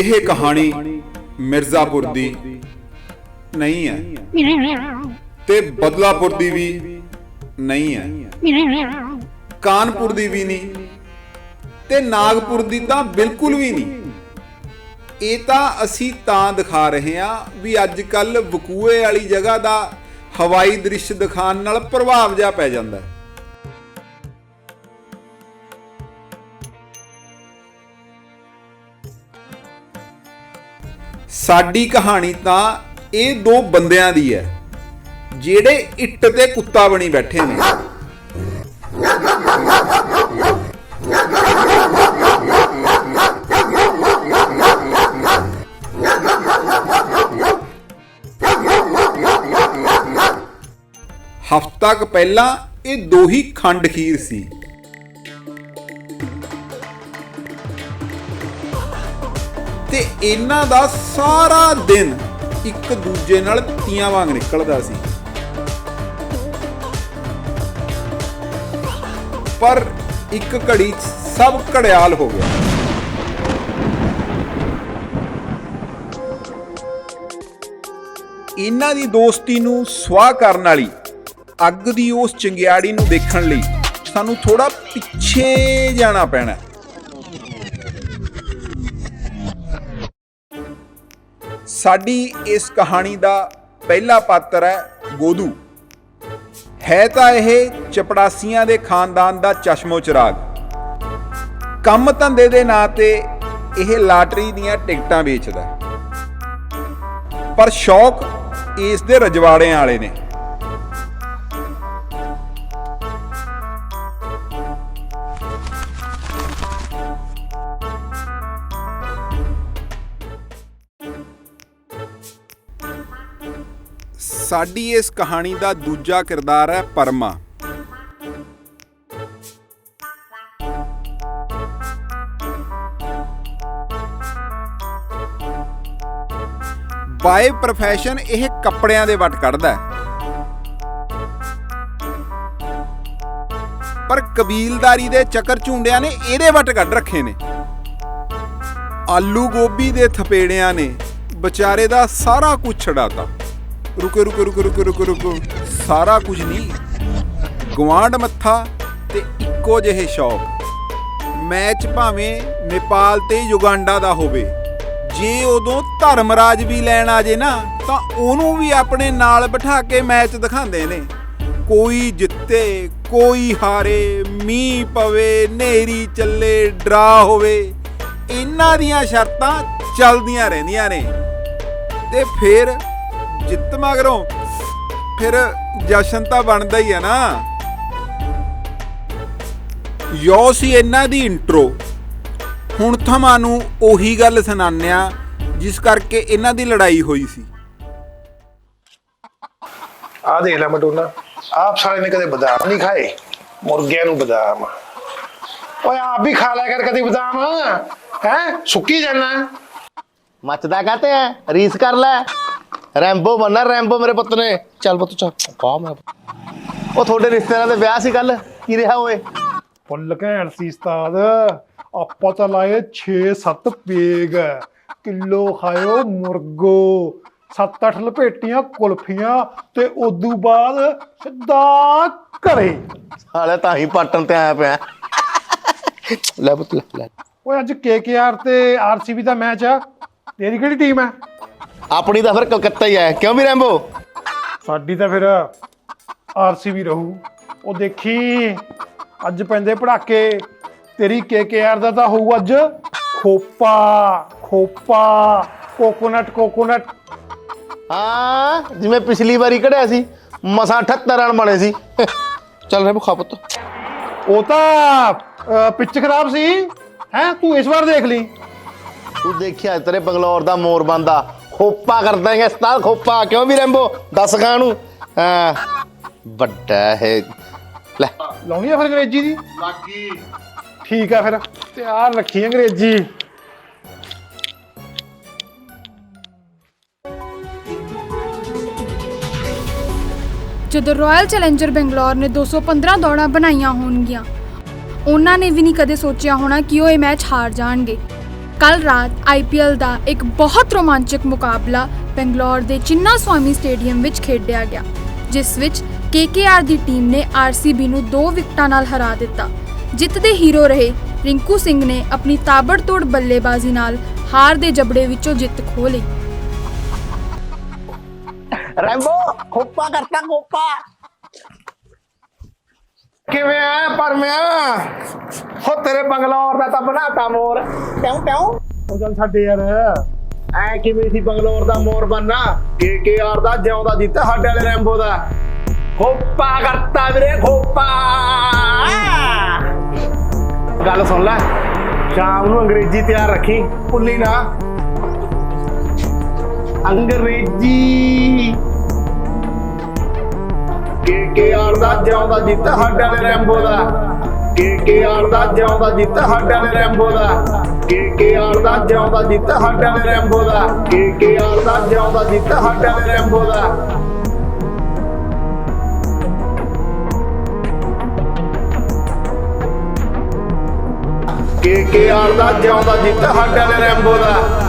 ਇਹ ਕਹਾਣੀ ਮਿਰਜ਼ਾਪੁਰ ਦੀ ਨਹੀਂ ਹੈ। ਤੇ ਬਦਲਾਪੁਰ ਦੀ ਵੀ ਨਹੀਂ ਹੈ। ਕਾਨਪੁਰ ਦੀ ਵੀ ਨਹੀਂ ਤੇ ਨਾਗਪੁਰ ਦੀ ਤਾਂ ਬਿਲਕੁਲ ਵੀ ਨਹੀਂ। ਇਹ ਤਾਂ ਅਸੀਂ ਤਾਂ ਦਿਖਾ ਰਹੇ ਹਾਂ ਵੀ ਅੱਜ ਕੱਲ ਵਕੂਏ ਵਾਲੀ ਜਗ੍ਹਾ ਦਾ ਹਵਾਈ ਦ੍ਰਿਸ਼ ਦਿਖਾਉਣ ਨਾਲ ਪ੍ਰਭਾਵ ਜਿਹਾ ਪੈ ਜਾਂਦਾ ਹੈ। ਸਾਡੀ ਕਹਾਣੀ ਤਾਂ ਇਹ ਦੋ ਬੰਦਿਆਂ ਦੀ ਹੈ, ਜਿਹੜੇ ਇੱਟ ਤੇ ਕੁੱਤਾ ਬਣੀ ਬੈਠੇ ਨੇ। ਹਫ਼ਤਾ ਕੁ ਪਹਿਲਾਂ ਇਹ ਦੋ ਹੀ ਖੰਡ ਖੀਰ ਸੀ। ਤੇ ਇਹਨਾਂ ਦਾ ਸਾਰਾ ਦਿਨ ਇੱਕ ਦੂਜੇ ਨਾਲ ਤੀਆਂ ਵਾਂਗ ਨਿਕਲਦਾ ਸੀ। ਪਰ ਇੱਕ ਘੜੀ ਸਭ ਘੜਿਆਲ ਹੋ ਗਿਆ। ਇਹਨਾਂ ਦੀ ਦੋਸਤੀ ਨੂੰ ਸਵਾਹ ਕਰਨ ਵਾਲੀ, ਅੱਗ ਦੀ ਉਸ ਚੰਗਿਆੜੀ ਨੂੰ ਦੇਖਣ ਲਈ ਸਾਨੂੰ ਥੋੜਾ ਪਿੱਛੇ ਜਾਣਾ ਪੈਣਾ। ਸਾਡੀ ਇਸ ਕਹਾਣੀ ਦਾ ਪਹਿਲਾ ਪਾਤਰ ਹੈ ਗੋਦੂ। ਹੈ ਤਾਂ ਇਹ ਚਪੜਾਸੀਆਂ ਦੇ ਖਾਨਦਾਨ ਦਾ ਚਸ਼ਮੋ ਚਿਰਾਗ। ਕੰਮ ਧੰਦੇ ਦੇ ਨਾਂ ਤੇ ਇਹ ਲਾਟਰੀ ਦੀਆਂ ਟਿਕਟਾਂ ਵੇਚਦਾ ਪਰ ਸ਼ੌਕ ਇਸ ਦੇ ਰਜਵਾੜਿਆਂ ਵਾਲੇ ਨੇ। ਸਾਡੀ ਇਸ ਕਹਾਣੀ ਦਾ ਦੂਜਾ ਕਿਰਦਾਰ ਹੈ ਪਰਮਾ। ਬਾਏ ਪ੍ਰੋਫੈਸ਼ਨ ਇਹ ਕੱਪੜਿਆਂ ਦੇ ਵੱਟ ਕੱਢਦਾ ਹੈ। ਪਰ ਕਬੀਲਦਾਰੀ ਦੇ ਚੱਕਰ ਝੁੰਡਿਆਂ ਨੇ ਇਹਦੇ ਵੱਟ ਕੱਢ ਰੱਖੇ ਨੇ। ਆਲੂ ਗੋਭੀ ਦੇ ਥਪੇੜਿਆਂ ਨੇ ਵਿਚਾਰੇ ਦਾ ਸਾਰਾ ਕੁਝ ਛਡਾਤਾ। ਰੁਕੋ ਰੁਕੋ ਰੁਕੋ ਰੁਕੋ ਰੁਕੋ ਰੁਕੋ। ਸਾਰਾ ਕੁਝ ਨਹੀਂ। ਗਵਾਂਡ ਮੱਥਾ ਤੇ ਇੱਕੋ ਜਿਹੇ ਸ਼ੌਕ। ਮੈਚ ਭਾਵੇਂ ਨੇਪਾਲ ਤੇ ਯੁਗਾਂਡਾ ਦਾ ਹੋਵੇ। ਜੇ ਉਦੋਂ ਧਰਮਰਾਜ ਵੀ ਲੈਣ ਆ ਜੇ ਨਾ, ਤਾਂ ਉਹਨੂੰ ਵੀ ਆਪਣੇ ਨਾਲ ਬਿਠਾ ਕੇ ਮੈਚ ਦਿਖਾਉਂਦੇ ਨੇ। ਕੋਈ ਜਿੱਤੇ, ਕੋਈ ਹਾਰੇ, ਮੀਂਹ ਪਵੇ ਨੇਰੀ ਚੱਲੇ, ਡਰਾ ਹੋਵੇ। ਇਹਨਾਂ ਦੀਆਂ ਸ਼ਰਤਾਂ ਚੱਲਦੀਆਂ ਰਹਿੰਦੀਆਂ ਨੇ। ਤੇ ਫਿਰ ਜਿੱਤ ਮਗਰੋਂ ਫਿਰ ਜਸ਼ਨ ਤਾਂ ਬਣਦਾ ਹੀ ਹੈ ਨਾ। ਯੋ ਸੀ ਇਹਨਾਂ ਦੀ ਇੰਟਰੋ ਹੁਣ ਤੁਹਾਨੂੰ ਉਹੀ ਗੱਲ ਸੁਣਾਨਿਆ ਜਿਸ ਕਰਕੇ ਇਹਨਾਂ ਦੀ ਲੜਾਈ ਹੋਈ ਸੀ। ਆ ਦੇਖ ਲੈ ਮਟੂਨਾ ਆਪ ਸਾਲੇ ਨੇ ਕਦੇ ਬਦਾਮ ਨਹੀਂ ਖਾਏ ਮੁਰਗਿਆਂ ਨੂੰ ਬਦਾਮ। ਓਏ ਆਪ ਵੀ ਖਾ ਲਿਆ ਕਰ ਕਦੀ ਬਦਾਮ ਹੈ? ਸੁੱਕੀ ਜਾਣਾ ਮੱਚਦਾ ਕਾਤੇ ਐ? ਰੀਸ ਕਰ ਲੈ। ਰੈਂਬੋ ਬੰਨਾ ਰੈਂਬੋ ਮੇਰੇ ਪੁੱਤ ਨੇ। ਚੱਲ ਪੁੱਤ ਚੱਲ। ਕਾ ਮੈਂ ਉਹ ਤੁਹਾਡੇ ਰਿਸ਼ਤੇਦਾਰਾਂ ਦੇ ਵਿਆਹ ਸੀ ਕੱਲ ਕੀ ਰਿਹਾ ਓਏ? ਫੁੱਲ ਘੈਂਟ ਸੀ ਉਸਤਾਦ। ਆਪਾਂ ਤਾਂ ਲਾਏ 6-7 ਪੇਗ। ਕਿਲੋ ਖਾਇਓ ਮੁਰਗੋ। 7-8 ਲਪੇਟੀਆਂ ਕੁਲਫੀਆਂ ਤੇ ਉਦੋਂ ਬਾਅਦ ਸਿੱਧਾ ਘਰੇ। ਸਾਲੇ ਤਾਂ ਹੀ ਪਾਟਣ ਤੇ ਆਇਆ ਪਿਆ। ਲੈ ਪੁੱਤ ਲੈ। ਲੈ ਓਏ ਅੱਜ ਕੇਕੇਆਰ ਤੇ ਆਰਸੀਬੀ ਦਾ ਮੈਚ ਆ। ਤੇਰੀ ਕਿਹੜੀ ਟੀਮ ਹੈ ਆਪਣੀ ਤਾਂ ਫਿਰ ਕਲਕੱਤਾ ਹੀ ਆਇਆ ਕਿਉਂ ਵੀ ਰੈਂਬੋ? ਸਾਡੀ ਤਾਂ ਫਿਰ ਆਰਸੀਬੀ ਰਹੂ। ਉਹ ਦੇਖੀ ਅੱਜ ਪੈਂਦੇ ਪੜਾਕੇ। ਤੇਰੀ ਕੇਕੇਆਰ ਦਾ ਤਾਂ ਹੋਊ ਅੱਜ ਖੋਪਾ ਖੋਪਾ ਕੋਕੋਨਟ ਕੋਕੋਨਟ। ਹਾਂ ਜਿਵੇਂ ਪਿਛਲੀ ਵਾਰੀ ਕਢਿਆ ਸੀ ਮਸਾਂ 78 ਰਨ ਬਣੇ ਸੀ। ਚੱਲ ਰੈਂਬੋ ਖਾ ਪੁੱਤ। ਉਹ ਤਾਂ ਪਿੱਚ ਖਰਾਬ ਸੀ। ਹੈ ਤੂੰ ਇਸ ਵਾਰ ਦੇਖ ਲਈ। ਤੂੰ ਦੇਖਿਆ ਤੇਰੇ ਬੰਗਲੌਰ ਦਾ ਮੋਰ ਬੰਦਾ। ਖੋਪਾ ਕਰਦਾ ਹੈ ਸਤਾਲ ਖੋਪਾ। ਕਿਉਂ ਵੀ ਰੈਂਬੋ? ਦੱਸ ਖਾਂ ਨੂੰ। ਹਾਂ ਵੱਡਾ ਹੈ ਲੈ। ਲਾਉਣੀ ਆ ਫਿਰ ਅੰਗਰੇਜ਼ੀ ਦੀ? ਲੱਗੀ ਠੀਕ ਆ ਫਿਰ। ਤਿਆਰ ਰੱਖੀ ਅੰਗਰੇਜ਼ੀ। ਜਦੋਂ ਰਾਇਲ ਚੈਲੰਜਰ ਬੰਗਲੌਰ ਨੇ 215 ਦੌੜਾਂ ਬਣਾਈਆਂ ਹੋਣਗੀਆਂ ਉਹਨਾਂ ਨੇ ਵੀ ਨਹੀਂ ਕਦੇ ਸੋਚਿਆ ਹੋਣਾ ਕਿ ਉਹ ਇਹ ਮੈਚ ਹਾਰ ਜਾਣਗੇ। ਕੱਲ ਰਾਤ ਆਈਪੀਐਲ ਦਾ ਇੱਕ ਬਹੁਤ ਰੋਮਾਂਚਕ ਮੁਕਾਬਲਾ ਬੰਗਲੌਰ ਦੇ ਚਿੰਨਾ ਸਵਾਮੀ ਸਟੇਡੀਅਮ ਵਿੱਚ ਖੇਡਿਆ ਗਿਆ, ਜਿਸ ਵਿੱਚ ਕੇਕੇਆਰ ਦੀ ਟੀਮ ਨੇ ਆਰਸੀਬੀ ਨੂੰ 2 ਵਿਕਟਾਂ ਨਾਲ ਹਰਾ ਦਿੱਤਾ। ਜਿੱਤ ਦੇ ਹੀਰੋ ਰਹੇ ਰਿੰਕੂ ਸਿੰਘ ਨੇ ਆਪਣੀ ਤਾਬੜਤੋੜ ਬੱਲੇਬਾਜ਼ੀ ਨਾਲ ਹਾਰ ਦੇ ਜਬੜੇ ਵਿੱਚੋਂ ਜਿੱਤ ਖੋਹ ਲਈ। ਰੈਂਬੋ, ਖੋਪਾ ਕਰਤਾ ਖੋਪਾ। ਕਿਵੇਂ ਆ ਪਰਮਿਆ? ਹੋ ਤੇਰੇ ਬੰਗਲੌਰ ਦਾ ਤਾਂ ਬਣਾਤਾ ਮੋਰ। ਕਿਉਂ ਕਿਉਂ? ਉਹ ਚੱਲ ਸਾਡੇ ਯਾਰ। ਐ ਕਿਵੇਂ ਸੀ ਬੰਗਲੌਰ ਦਾ ਮੋਰ ਬੰਨਾ ਕੇ ਕੇ ਆਰ ਦਾ ਜਿਉਂਦਾ ਜਿੱਤਾ ਸਾਡੇ ਵਾਲੇ ਰੈਂਬੋ ਦਾ। ਖੋਪਾ ਕਰਤਾ ਵੀਰੇ ਖੋਪਾ। ਗੱਲ ਸੁਣ ਲੈ ਸ਼ਾਮ ਨੂੰ ਅੰਗਰੇਜ਼ੀ ਤਿਆਰ ਰੱਖੀ ਭੁੱਲੀ ਨਾ। ਅੰਗਰੇਜ਼ੀ। ਕੇ ਕੇ ਆਰ ਦਾ ਜਿਉਂਦਾ ਜਿੱਤਾ ਸਾਡੇ ਵਾਲੇ ਰੈਂਬੋ ਦਾ ਕੇ ਕੇ ਆਰ ਦਾ ਜਿਉਂਦਾ ਜਿੱਤਾ ਸਾਡੇ ਵਾਲੇ ਰੈਂਬੋ ਦਾ ਕੇ ਕੇ ਆਰ ਦਾ ਜਿਉਂਦਾ ਜਿੱਤਾ ਸਾਡੇ ਵਾਲੇ ਰੈਂਬੋ ਦਾ ਕੇ ਕੇ ਆਰ ਦਾ ਜਿਉਂਦਾ ਜਿੱਤਾ ਸਾਡੇ ਵਾਲੇ ਰੈਂਬੋ ਦਾ ਕੇ ਕੇ ਆਰ ਦਾ ਜਿਉਂਦਾ ਜਿੱਤਾ ਸਾਡੇ ਵਾਲੇ ਰੈਂਬੋ ਦਾ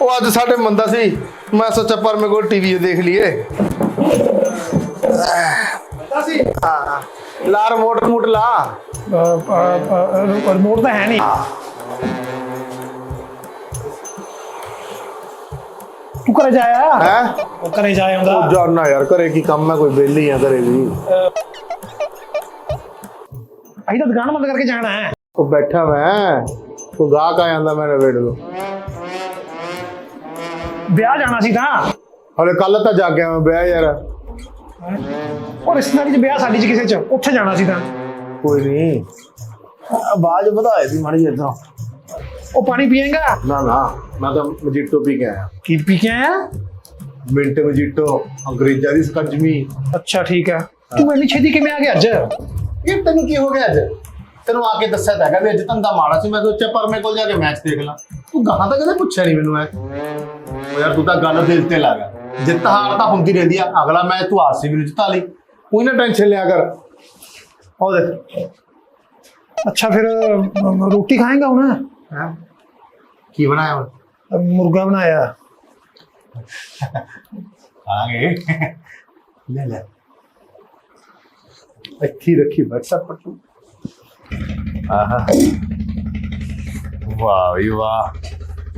ਉਹ ਅੱਜ ਸਾਡੇ ਮੰਦਾ ਸੀ। ਮੈਂ ਸੋਚਿਆ ਪਰ ਮੇਰੇ ਕੋਲ ਟੀਵੀ ਦੇਖ ਲਈਏ। ਸੀ? ਹਾਂ। ਲਾ ਰਿਮੋਟ ਰਿਮੋਟ ਲਾ। ਰਿਮੋਟ ਤਾਂ ਹੈ ਨਹੀਂ। ਤੂੰ ਘਰੇ ਜਾਇਆ ਹੈ? ਉਹ ਘਰੇ ਜਾਇਆ ਹੁੰਦਾ ਉਹ ਜਾਨਾ ਯਾਰ ਘਰੇ ਕੀ ਕੰਮ ਹੈ ਕੋਈ ਵਿਹਲੀ ਆ ਘਰੇ ਵੀ। ਅਸੀਂ ਤਾਂ ਦੁਕਾਨ ਬੰਦ ਕਰਕੇ ਜਾਣਾ ਹੈ। ਉਹ ਬੈਠਾ ਮੈਂ। ਤੂੰ ਗਾਹਕ ਆ ਜਾਂਦਾ ਮੈਂ ਵੇੜ ਲੋ ਵਿਆਹ ਜਾਣਾ ਸੀ ਤਾਂ? ਹਲੇ ਕੱਲ ਤਾਂ ਜਾ ਕੇ ਮੈਂ ਵਿਆਹ ਯਾਰ। ਉਹ ਰਿਸ਼ਤੇਦਾਰੀ ਚ ਵਿਆਹ ਸਾਡੀ ਚ ਕਿਸੇ ਚ? ਉੱਥੇ ਜਾਣਾ ਸੀ ਤਾਂ? ਕੋਈ ਨਹੀਂ ਆਵਾਜ਼ ਵਧਾਏ ਦੀ ਮਾੜੀ ਇਧਰੋਂ ਉਹ ਪਾਣੀ ਪੀਏਗਾ? ਨਾ ਨਾ। ਮੈਂ ਤਾਂ ਮਜੀਟੋ ਪੀ ਕੇ ਆਇਆ। ਕੀ ਪੀ ਕੇ ਆਇਆ? ਮਿੰਟ ਮਜੀਟੋ ਅੰਗਰੇਜ਼ਾਂ ਦੀ ਸਕੰਜਮੀ। ਅੱਛਾ ਠੀਕ ਹੈ। ਤੂੰ ਇੰਨੀ ਛੇਤੀ ਕਿਵੇਂ ਆ ਗਿਆ ਅੱਜ? ਇਹ ਤੈਨੂੰ ਕੀ ਹੋ ਗਿਆ ਅੱਜ? ਤੈਨੂੰ ਆ ਕੇ ਦੱਸਿਆ ਤਾਂ ਹੈਗਾ ਵੀ ਅੱਜ ਧੰਦਾ ਮਾੜਾ ਸੀ ਮੈਂ ਸੋਚਿਆ ਪਰ ਮੇਰੇ ਕੋਲ ਜਾ ਕੇ ਮੈਚ ਦੇਖ ਲਾਂ। ਤੂੰ ਗਾਹਾਂ ਤਾਂ ਕਦੇ ਪੁੱਛਿਆ ਨਹੀਂ ਮੈਨੂੰ ਐ। ਉਹ ਯਾਰ ਤੂੰ ਤਾਂ ਗੱਲ ਦਿਲ ਤੇ ਲਾ ਗਿਆ। ਜਿੱਤ ਹਾਰ ਤਾਂ ਹੁੰਦੀ ਰਹਿੰਦੀ ਆ ਅਗਲਾ ਮੈਚ ਤੂੰ ਆਰਸੀਬੀ ਨੂੰ ਜਿਤਾ ਲਈ। ਕੋਈ ਨਾ ਟੈਨਸ਼ਨ ਲਿਆ ਕਰ। ਉਹ ਦੇਖ। ਅੱਛਾ ਫਿਰ ਅਮ, ਰੋਟੀ ਖਾਏਗਾ ਹੁਣ? ਹੈਂ? ਕੀ ਬਣਾਇਆ ਹੁਣ? ਅਮ, ਮੁਰਗਾ ਬਣਾਇਆ। ਆਗੇ ਲੈ ਲੈ। ਅੱਖੀ ਰੱਖੀ ਬੈਠਾ ਪੱਟੂ ਆਹਾ। ਵਾਹ ਵੀ ਵਾਹ।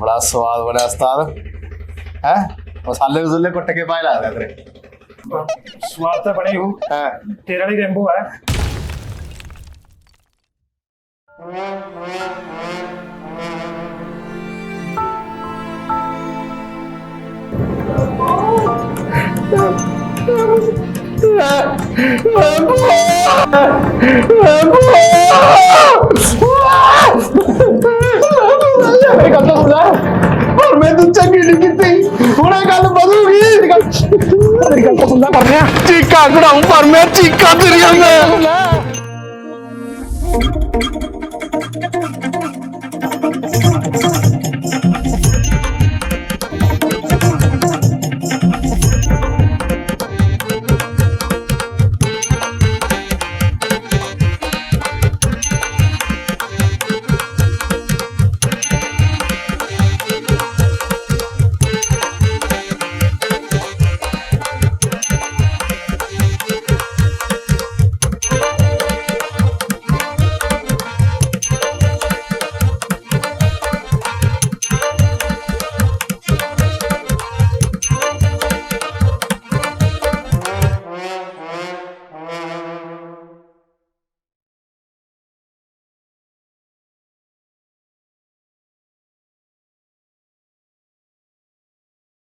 ਬੜਾ ਸਵਾਦ ਬਣਿਆ ਉਸਤਾਦ। ਹੈ? ਮਸਾਲੇ ਮਸੂਲੇ ਕੁੱਟ ਕੇ ਪਾਏ ਲੱਗਦਾ ਤੇਰੇ ਸਵਾਦ ਤਾਂ ਬਣੇ ਹੋ ਹੈ? ਤੇਰਾ ਵਾਲੀ ਰੈਂਬੋ ਹੈ। ਮੇਰੀ ਗੱਲ ਤਾਂ ਸੁਣ ਲੈ ਪਰ ਮੈਂ ਤੂੰ ਚੰਗੀ ਨਹੀਂ ਕੀਤੀ। ਹੁਣ ਇਹ ਗੱਲ ਬਦਲੂਗੀ ਮੇਰੀ ਗੱਲ ਤਾਂ ਸੁਣਦਾ ਕਰਨਿਆ ਚੀਕਾਂ ਕਢਾਉਂ ਪਰ ਮੈਂ ਚੀਕਾਂ ਤੇਰੀਆਂ ਮੈਂ